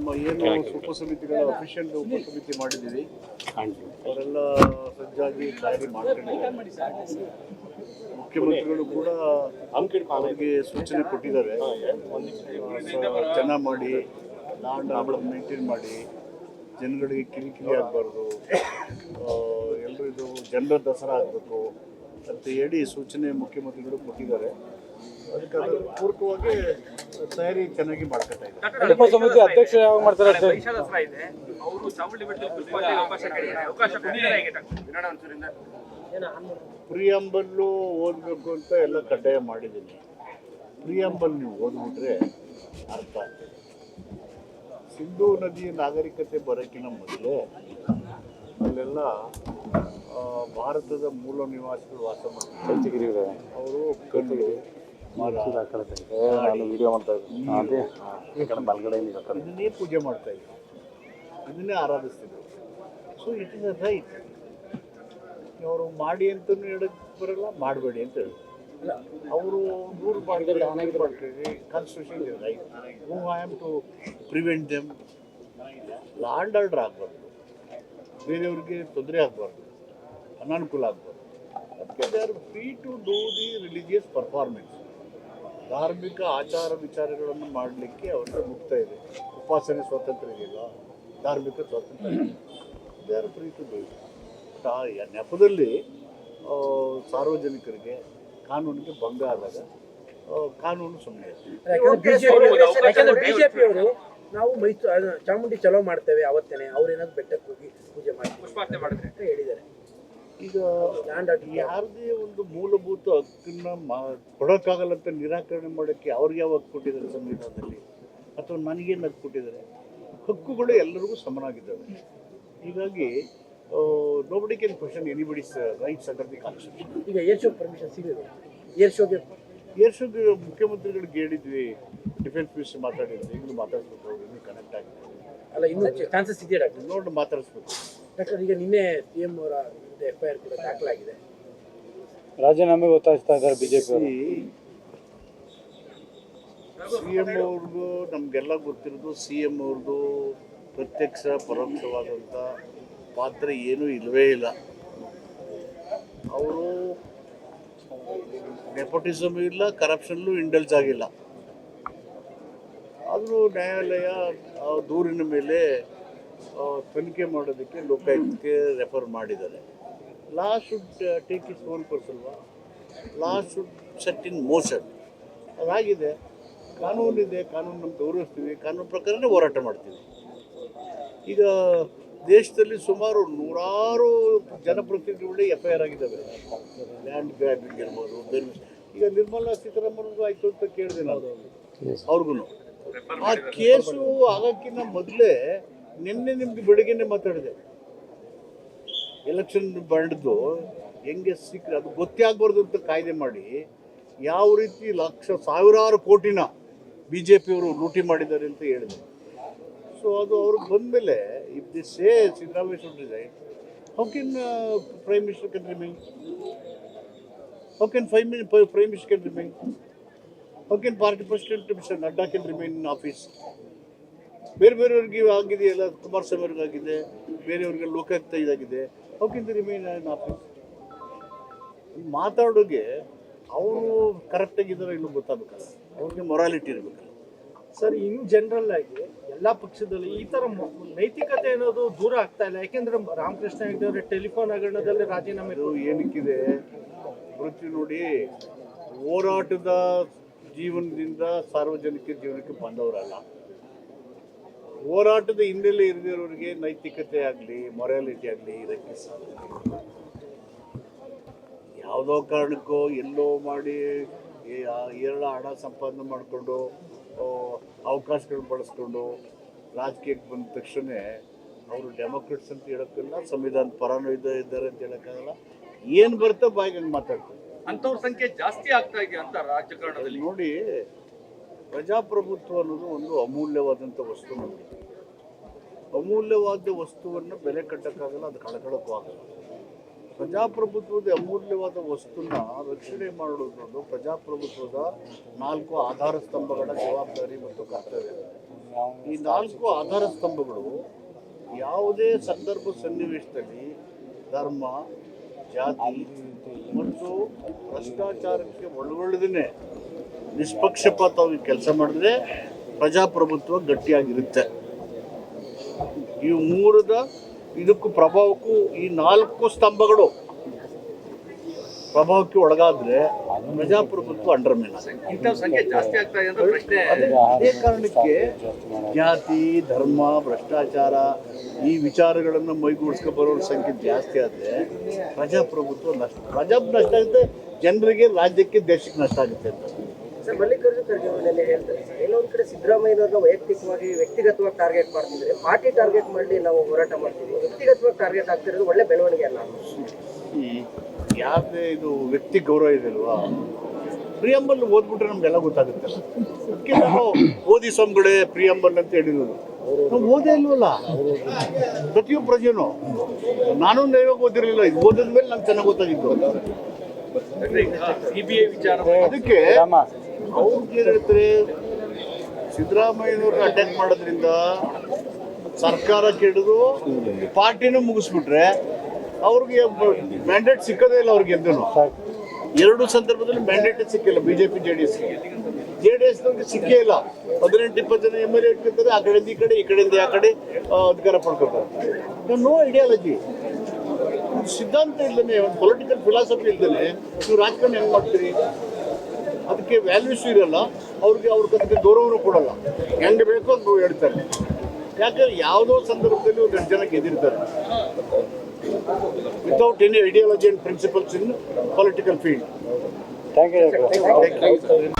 ನಮ್ಮ ಏನು ಉಪಸಮಿತಿಗಳ ಅಫಿಷಿಯಲ್ ಉಪಸಮಿತಿ ಮಾಡಿದ್ದೀವಿ. ಅವರೆಲ್ಲ ಸಜ್ಜಾಗಿ ತಯಾರಿ ಮಾಡ್ಕೊಂಡಿದ್ದಾರೆ. ಮುಖ್ಯಮಂತ್ರಿಗಳು ಕೂಡ ಅವರಿಗೆ ಸೂಚನೆ ಕೊಟ್ಟಿದ್ದಾರೆ. ಚೆನ್ನಾಗಿ ಮಾಡಿ ಲ್ಯಾಂಡ್ ಆರ್ಡರ್ ಮೇಂಟೈನ್ ಮಾಡಿ ಜನಗಳಿಗೆ ಕಿರಿಕಿರಿ ಆಗಬಾರ್ದು ಎಲ್ಲರೂ ಇದು ಜನರ ದಸರಾ ಆಗಬೇಕು ಅಂತ ಹೇಳಿ ಸೂಚನೆ ಮುಖ್ಯಮಂತ್ರಿಗಳು ಕೊಟ್ಟಿದ್ದಾರೆ. ಪೂರಕವಾಗಿ ತಯಾರಿ ಚೆನ್ನಾಗಿ ಮಾಡ್ಕೊತಾ ಇದ್ದಾರೆ. ಉಪಸಮಿತಿ ಅಧ್ಯಕ್ಷ ಯಾವಾಗ ಮಾಡ್ತಾರೆ ಪ್ರಿಯಂಬಲ್ಲು ಓದಬೇಕು ಅಂತ ಎಲ್ಲ ಕಡ್ಡಾಯ ಮಾಡಿದ್ದೀನಿ. ಪ್ರಿಯಂಬಲ್ ನೀವು ಓದ್ಬಿಟ್ರೆ ಅರ್ಥ ಆಗ್ತದೆ ಸಿಂಧೂ ನದಿ ನಾಗರಿಕತೆ ಬರೋಕ್ಕಿಂತ ಮೊದಲೇ ಅಲ್ಲೆಲ್ಲ ಭಾರತದ ಮೂಲ ನಿವಾಸಿಗಳು ವಾಸ ಮಾಡ್ತಾರೆ. ಅವರು ಕಲ್ಲು ಮರ ನಾನು ವಿಡಿಯೋ ಮಾಡ್ತಾ ಇದ್ದೀನಿ. ಅದೇ ಈ ಕಡೆ ಇದನ್ನೇ ಪೂಜೆ ಮಾಡ್ತಾ ಇದ್ರು ಇದನ್ನೇ ಆರಾಧಿಸ್ತಿದ್ರು so it is a right ಅವರು ಮಾಡಿ ಅಂತ ಹೇಳಕ್ಕೆ ಬರಲ್ಲ ಮಾಡಬೇಡಿ ಅಂತ ಹೇಳಿ ಅವರು ನೂರು ಮಾಡಿದ್ರೆ ಮಾಡ್ತೀವಿ constitution is right who I am to prevent them law and order ಆಗಬಾರ್ದು. ಬೇರೆಯವ್ರಿಗೆ ತೊಂದರೆ ಆಗಬಾರ್ದು. ಅನಾನುಕೂಲ ಆಗಬಾರ್ದು. ಅದಕ್ಕೆ they are free to do the religious performance ಧಾರ್ಮಿಕ ಆಚಾರ ವಿಚಾರಗಳನ್ನು ಮಾಡಲಿಕ್ಕೆ ಅವ್ರಿಗೆ ಮುಕ್ತ ಇದೆ. ಉಪಾಸನೆ ಸ್ವಾತಂತ್ರ್ಯ ಇದೆಯಲ್ಲ ಧಾರ್ಮಿಕ ಸ್ವಾತಂತ್ರ್ಯ ಇದೆ. They are free to do ಆ ನೆಪದಲ್ಲಿ ಆ, ಸಾರ್ವಜನಿಕರಿಗೆ ಕಾನೂನಿಗೆ ಭಂಗ ಆದಾಗ ಆ, ಕಾನೂನು ಸುಮ್ಮನೆ ಯಾಕಂದ್ರೆ ಬಿಜೆಪಿ ಅವರು ನಾವು ಮೈಸೂರು ಚಾಮುಂಡಿ ಚಲೋ ಮಾಡ್ತೇವೆ ಅವತ್ತೇನೆ ಅವ್ರೇನಾದ್ರು ಬೆಟ್ಟಕ್ಕೆ ಹೋಗಿ ಪೂಜೆ ಮಾಡಿ ಪುಷ್ಪಾರ್ಚನೆ ಮಾಡಿದ್ರೆ. ಅಂತ ಹೇಳಿದ್ದಾರೆ. ಈಗ ಯಾರದೇ ಒಂದು ಮೂಲಭೂತ ಹಕ್ಕನ್ನ ಮಾ ಕೊಡೋಕ್ಕಾಗಲ್ಲ ಅಂತ ನಿರಾಕರಣೆ ಮಾಡೋಕ್ಕೆ ಅವ್ರಿಗೆ ಯಾವ ಹಕ್ಕು ಕೊಟ್ಟಿದ್ದಾರೆ ಸಂವಿಧಾನದಲ್ಲಿ? ಅಥವಾ ನನಗೇನು ಹಕ್ಕು ಕೊಟ್ಟಿದ್ದಾರೆ? ಹಕ್ಕುಗಳು ಎಲ್ಲರಿಗೂ ಸಮನಾಗಿದ್ದಾವೆ. ಹೀಗಾಗಿ nobody can question anybody's rights under the constitution ಈಗ ಏರ್ ಶೋ ಪರ್ಮಿಷನ್ ಸಿಗಿದೆ ಏರ್ ಶೋಗೆ ಏರ್ಸೋದು ಮುಖ್ಯಮಂತ್ರಿಗಳಿಗೆ ಹೇಳಿದ್ವಿ ಡಿಫೆನ್ಸ್ ಮಿನಿಸ್ಟರ್ ಮಾತಾಡಿದ್ವಿ ಈಗಲೂ ಮಾತಾಡಿಸ್ಬೇಕು ಇನ್ನು ಇನ್ನೂ ಕನೆಕ್ಟ್ ಆಗಿದೆ ಅಲ್ಲ ಇನ್ನೂ ಚಾನ್ಸಸ್ ಇದೆಯಾ ಡಾಕ್ಟರ್? ನೋಡಿ ಮಾತಾಡಿಸ್ಬೇಕು. ಡಾಕ್ಟರ್ ಈಗ ನಿನ್ನೆ ಸಿ ಎಂ ಅವರ ವಿರುದ್ಧ ಎಫ್ ಐ ಆರ್ ಕೂಡ ದಾಖಲಾಗಿದೆ. ರಾಜೀನಾಮೆ ಒತ್ತಾಯಿಸ್ತಾ ಇದ್ದಾರೆ ಬಿಜೆಪಿ ಅವರು. ಸಿ ಎಂ ಅವ್ರದ್ದು ನಮಗೆಲ್ಲ ಗೊತ್ತಿರೋದು ಸಿ ಎಂ ಅವ್ರದ್ದು ಪ್ರತ್ಯಕ್ಷ ಪರೋಕ್ಷವಾದಂಥ ಪಾತ್ರ ಏನೂ ಇಲ್ಲವೇ ಇಲ್ಲ. ಅವರು ನೆಪೋಟಿಸಮ್ ಇಲ್ಲ ಕರಪ್ಷನ್ಲು ಇಂಡಲ್ಸ್ ಆಗಿಲ್ಲ. ಆದರೂ ನ್ಯಾಯಾಲಯ ಆ ದೂರಿನ ಮೇಲೆ ತನಿಖೆ ಮಾಡೋದಕ್ಕೆ ಲೋಕಾಯುಕ್ತಕ್ಕೆ ರೆಫರ್ ಮಾಡಿದ್ದಾರೆ. Law should take its own ಪರ್ಸಲ್ವಾ law should set in motion ಅದಾಗಿದೆ. ಕಾನೂನಿದೆ ಕಾನೂನು ನಮ್ಮ ಗೌರವಿಸ್ತೀವಿ. ಕಾನೂನು ಪ್ರಕಾರನೇ ಹೋರಾಟ ಮಾಡ್ತೀವಿ. ಈಗ ದೇಶದಲ್ಲಿ ಸುಮಾರು ನೂರಾರು ಜನಪ್ರತಿನಿಧಿಗಳು ಎಫ್ ಐ ಆರ್ ಆಗಿದ್ದಾವೆ. ಲ್ಯಾಂಡ್ ಗ್ರ್ಯಾಬಿಂಗ್ ಇರ್ಬೋದು ಬೇರೆ ಈಗ ನಿರ್ಮಲಾ ಸೀತಾರಾಮನ್ಗೂ ಆಯಿತು ಅಂತ ಕೇಳಿದೆ ನಾನು. ಅವ್ರಿಗೂ ಆ ಕೇಸು ಆಗೋಕ್ಕಿಂತ ಮೊದಲೇ ನಿನ್ನೆ ನಿಮ್ಗೆ ಬೆಳಗ್ಗೆನೆ ಮಾತಾಡಿದೆ. ಎಲೆಕ್ಷನ್ ಬಾಂಡ್ದು ಹೆಂಗೆ ಸಿಕ್ಕರೆ ಅದು ಗೊತ್ತೇ ಅಂತ ಕಾಯ್ದೆ ಮಾಡಿ ಯಾವ ರೀತಿ ಲಕ್ಷ ಸಾವಿರಾರು ಕೋಟಿನ ಬಿ ಜೆ ಪಿಯವರು ಲೂಟಿ ಮಾಡಿದ್ದಾರೆ ಅಂತ ಹೇಳಿದೆ ಸೊ ಅದು ಅವ್ರಿಗೆ ಬಂದಮೇಲೆ if they say Siddaramaiah should how can prime minister can remain how can five mini prime minister can remain how can party president mister Nadda can remain in office ಬೇರೆ ಬೇರೆಯವ್ರಿಗೆ ಆಗಿದೆಯಲ್ಲ, ಕುಮಾರಸ್ವಾಮಿ ಅವ್ರಿಗೆ ಆಗಿದೆ ಬೇರೆಯವ್ರಿಗೆ ಲೋಕಾಯುಕ್ತ ಇದಾಗಿದೆ. How can they remain in office ಮಾತಾಡೋಗೆ ಅವರು ಕರೆಕ್ಟಾಗಿದ್ದಾರೋ ಇನ್ನೂ ಗೊತ್ತಾಗಬೇಕಲ್ಲ. ಅವ್ರಿಗೆ ಮೊರಾಲಿಟಿ ಇರಬೇಕಲ್ಲ. ಸರ್ ಇನ್ ಜನರಲ್ ಆಗಿ ಎಲ್ಲ ಪಕ್ಷದಲ್ಲಿ ಈ ತರ ನೈತಿಕತೆ ಅನ್ನೋದು ದೂರ ಆಗ್ತಾ ಇಲ್ಲ. ಯಾಕೆಂದ್ರೆ ರಾಮಕೃಷ್ಣ ಹೆಗ್ಡೆ ಅವರ ಟೆಲಿಫೋನ್ ಹಗರಣದಲ್ಲಿ ರಾಜೀನಾಮೆ ಏನಕ್ಕಿದೆ? ವೃತ್ತಿ ನೋಡಿ ಹೋರಾಟದ ಜೀವನದಿಂದ ಸಾರ್ವಜನಿಕ ಜೀವನಕ್ಕೆ ಬಂದವರಲ್ಲ. ಹೋರಾಟದ ಹಿನ್ನೆಲೆ ಇರದಿರೋರಿಗೆ ನೈತಿಕತೆ ಆಗಲಿ ಮೊರಾಲಿಟಿ ಆಗಲಿ ಇದಕ್ಕೆ. ಯಾವುದೋ ಕಾರಣಕ್ಕೋ ಎಲ್ಲೋ ಮಾಡಿ ಏರಳ ಹಣ ಸಂಪಾದನೆ ಮಾಡಿಕೊಂಡು ಅವಕಾಶಗಳು ಬಳಸ್ಕೊಂಡು ರಾಜಕೀಯಕ್ಕೆ ಬಂದ ತಕ್ಷಣ ಅವರು ಡೆಮೊಕ್ರೆಟ್ಸ್ ಅಂತ ಹೇಳೋಕ್ಕಿಲ್ಲ ಸಂವಿಧಾನ ಪರನೂ ಇದ್ದ ಇದ್ದಾರೆ ಅಂತ ಹೇಳೋಕ್ಕಾಗಲ್ಲ. ಏನು ಬರ್ತೋ ಬಾಯಿಗೆ ಹಂಗೆ ಮಾತಾಡ್ತಾರೆ. ಅಂಥವ್ರ ಸಂಖ್ಯೆ ಜಾಸ್ತಿ ಆಗ್ತಾ ಇದೆ ಅಂತ ರಾಜಕಾರಣದಲ್ಲಿ. ನೋಡಿ ಪ್ರಜಾಪ್ರಭುತ್ವ ಅನ್ನೋದು ಒಂದು ಅಮೂಲ್ಯವಾದಂಥ ವಸ್ತು ಅಮೂಲ್ಯವಾದ ವಸ್ತುವನ್ನು ಬೆಲೆ ಕಟ್ಟೋಕ್ಕಾಗಲ್ಲ, ಅದು ಕಳ್ಕೊಳ್ಳೋಕ್ಕೂ ಆಗಲ್ಲ. ಪ್ರಜಾಪ್ರಭುತ್ವದ ಅಮೂಲ್ಯವಾದ ವಸ್ತುನ ರಕ್ಷಣೆ ಮಾಡೋದು ಪ್ರಜಾಪ್ರಭುತ್ವದ ನಾಲ್ಕು ಆಧಾರ ಸ್ತಂಭಗಳ ಜವಾಬ್ದಾರಿ ಮತ್ತು ಕರ್ತವ್ಯ. ಈ ನಾಲ್ಕು ಆಧಾರ ಸ್ತಂಭಗಳು ಯಾವುದೇ ಸಂದರ್ಭ ಸನ್ನಿವೇಶದಲ್ಲಿ ಧರ್ಮ, ಜಾತಿ ಮತ್ತು ಭ್ರಷ್ಟಾಚಾರಕ್ಕೆ ಒಳಗೊಳ್ಳದೇ ನಿಷ್ಪಕ್ಷಪಾತವಾಗಿ ಕೆಲಸ ಮಾಡಿದ್ರೆ ಪ್ರಜಾಪ್ರಭುತ್ವ ಗಟ್ಟಿಯಾಗಿರುತ್ತೆ. ಈ ಮೂರದ ಇದಕ್ಕೂ ಪ್ರಭಾವಕ್ಕೂ ಈ ನಾಲ್ಕು ಸ್ತಂಭಗಳು ಪ್ರಭಾವಕ್ಕೆ ಒಳಗಾದ್ರೆ ಪ್ರಜಾಪ್ರಭುತ್ವ ಪ್ರಶ್ನೆ ಅದೇ ಅದೇ ಕಾರಣಕ್ಕೆ ಜಾತಿ ಧರ್ಮ ಭ್ರಷ್ಟಾಚಾರ ಈ ವಿಚಾರಗಳನ್ನು ಮೈಗೂಡಿಸ್ಕೊ ಬರೋರ ಸಂಖ್ಯೆ ಜಾಸ್ತಿ ಆದರೆ ಪ್ರಜಾಪ್ರಭುತ್ವ ನಷ್ಟ ಪ್ರಜಾ ನಷ್ಟ ಆಗುತ್ತೆ ಜನರಿಗೆ ರಾಜ್ಯಕ್ಕೆ ದೇಶಕ್ಕೆ ನಷ್ಟ ಆಗುತ್ತೆ ಅಂತ. ಸರ್, ಮಲ್ಲಿಕಾರ್ಜುನ್ ಖರ್ಗೆ ಅವರಲ್ಲಿ ಹೇಳ್ತಾರೆ ಸರ್ ಎಲ್ಲೊಂದ್ ಕಡೆ ಸಿದ್ದರಾಮಯ್ಯನವ್ರನ್ನ ವೈಯಕ್ತಿಕವಾಗಿ ವ್ಯಕ್ತಿಗತವಾಗಿ ಟಾರ್ಗೆಟ್ ಮಾಡ್ತಿದ್ರೆ ಪಾರ್ಟಿ ಟಾರ್ಗೆಟ್ ಮಾಡಿ ನಾವು ಹೋರಾಟ ಮಾಡ್ತೀವಿ. ವ್ಯಕ್ತಿಗತವಾಗಿ ಟಾರ್ಗೆಟ್ ಆಗ್ತಿರೋದು ಒಳ್ಳೆ ಬೆಳವಣಿಗೆ ಅಲ್ಲ. ಈ ಯಾರದೇ ಇದು ವ್ಯಕ್ತಿ ಗೌರವ ಇದೆ ಅಲ್ವಾ ಪ್ರಿಯಂಬಲ್ ಓದ್ಬಿಟ್ರೆ ನಮ್ಗೆಲ್ಲ ಗೊತ್ತಾಗುತ್ತೆ. ಅದಕ್ಕೆ ನಾವು ಓದಿ ಸ್ವಾಮಿಗಳೇ ಪ್ರಿಯಂಬಲ್ ಅಂತ ಹೇಳಿರೋದು. ನಾವು ಓದೇ ಇಲ್ವಲ್ಲ? ಪ್ರತಿಯೊಬ್ಬ ಪ್ರಜೆನೂ. ನಾನು ನೈವಾಗ ಓದಿರಲಿಲ್ಲ. ಇದು ಓದಿದ ಮೇಲೆ ನಂಗೆ ಚೆನ್ನಾಗಿ ಗೊತ್ತಾಗಿದ್ದು ಸಿಬಿಐ ವಿಚಾರ ಅದಕ್ಕೆ ಹೇಳ್ತಾರೆ ಸಿದ್ದರಾಮಯ್ಯನವ್ರನ್ನ ಅಟ್ಯಾಕ್ ಮಾಡೋದ್ರಿಂದ ಸರ್ಕಾರ ಕೆಡದು ಪಾರ್ಟಿನೂ ಮುಗಿಸ್ಬಿಟ್ರೆ ಅವ್ರಿಗೆ ಮ್ಯಾಂಡೇಟ್ ಸಿಕ್ಕದೇ ಇಲ್ಲ ಅವ್ರಿಗೆ ಎದ್ದು ಎರಡು ಸಂದರ್ಭದಲ್ಲಿ ಮ್ಯಾಂಡೇಟ್ ಸಿಕ್ಕಿಲ್ಲ BJP J D S J D S ಸಿಕ್ಕೇ ಇಲ್ಲ. ಹದಿನೆಂಟು ಇಪ್ಪತ್ತು ಜನ ಎಂ ಎಲ್ ಎ ಇಟ್ಕೊತಾರೆ ಆ ಕಡೆಯಿಂದ ಈ ಕಡೆ ಈ ಕಡೆಯಿಂದ ಆ ಕಡೆ ಅಧಿಕಾರ ಪಡ್ಕೊತಾರೆ. ನೋ ಐಡಿಯಾಲಜಿ ಸಿದ್ಧಾಂತ ಇಲ್ಲದೆ ಒಂದು ಪೊಲಿಟಿಕಲ್ ಫಿಲಾಸಫಿ ಇಲ್ದೇ ನೀವು ರಾಜಕಾರಣ ಹೆಂಗ್ ಮಾಡ್ತೀರಿ? ಅದಕ್ಕೆ ವ್ಯಾಲ್ಯೂಸ್ ಇರಲ್ಲ ಅವ್ರಿಗೆ ಅವ್ರಿಗೆ ಅದಕ್ಕೆ ಗೌರವನೂ ಕೊಡಲ್ಲ. ಹೆಂಗೆ ಬೇಕೋ ಅದು ಹೇಳ್ತಾರೆ. ಯಾಕಂದ್ರೆ ಯಾವುದೋ ಸಂದರ್ಭದಲ್ಲಿ ಒಂದು ಜನ ಗೆದ್ದಿರ್ತಾರೆ. Without any ideology and principles in political field thank you